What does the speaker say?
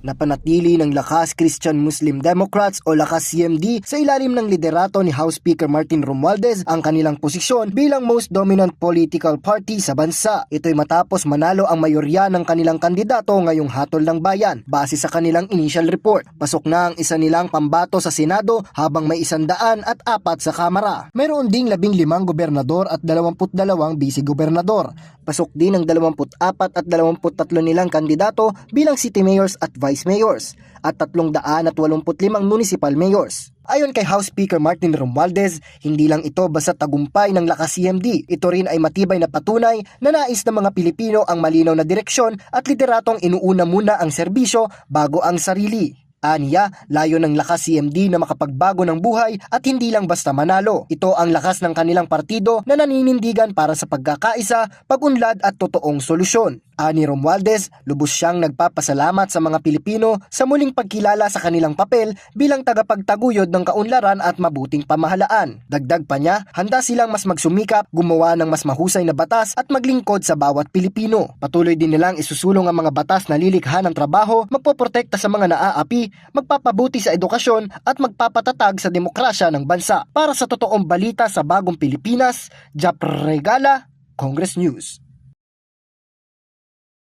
Napanatili ng lakas Christian Muslim Democrats o lakas CMD sa ilalim ng liderato ni House Speaker Martin Romualdez ang kanilang posisyon bilang most dominant political party sa bansa. Ito'y matapos manalo ang mayorya ng kanilang kandidato ngayong hatol ng bayan base sa kanilang initial report. Pasok na ang isa nilang pambato sa Senado habang may isandaan at apat sa Kamara. Mayroon ding labing limang gobernador at dalawamput dalawang vice-gobernador. Pasok din ang 24 at 23 nilang kandidato bilang city mayors at vice mayors at 385 municipal mayors. Ayon kay House Speaker Martin Romualdez, hindi lang ito basta tagumpay ng lakas CMD, ito rin ay matibay na patunay na nais ng mga Pilipino ang malinaw na direksyon at lideratong inuuna muna ang serbisyo bago ang sarili. Aniya, layo ng lakas CMD na makapagbago ng buhay at hindi lang basta manalo. Ito ang lakas ng kanilang partido na naninindigan para sa pagkakaisa, pagunlad at totoong solusyon. Ani Romualdez, lubos siyang nagpapasalamat sa mga Pilipino sa muling pagkilala sa kanilang papel bilang tagapagtaguyod ng kaunlaran at mabuting pamahalaan. Dagdag pa niya, handa silang mas magsumikap, gumawa ng mas mahusay na batas at maglingkod sa bawat Pilipino. Patuloy din nilang isusulong ang mga batas na lilikha ng trabaho, magpoprotekta sa mga naaapi, magpapabuti sa edukasyon at magpapatatag sa demokrasya ng bansa. Para sa totoong balita sa bagong Pilipinas, Jap Regala, Congress News.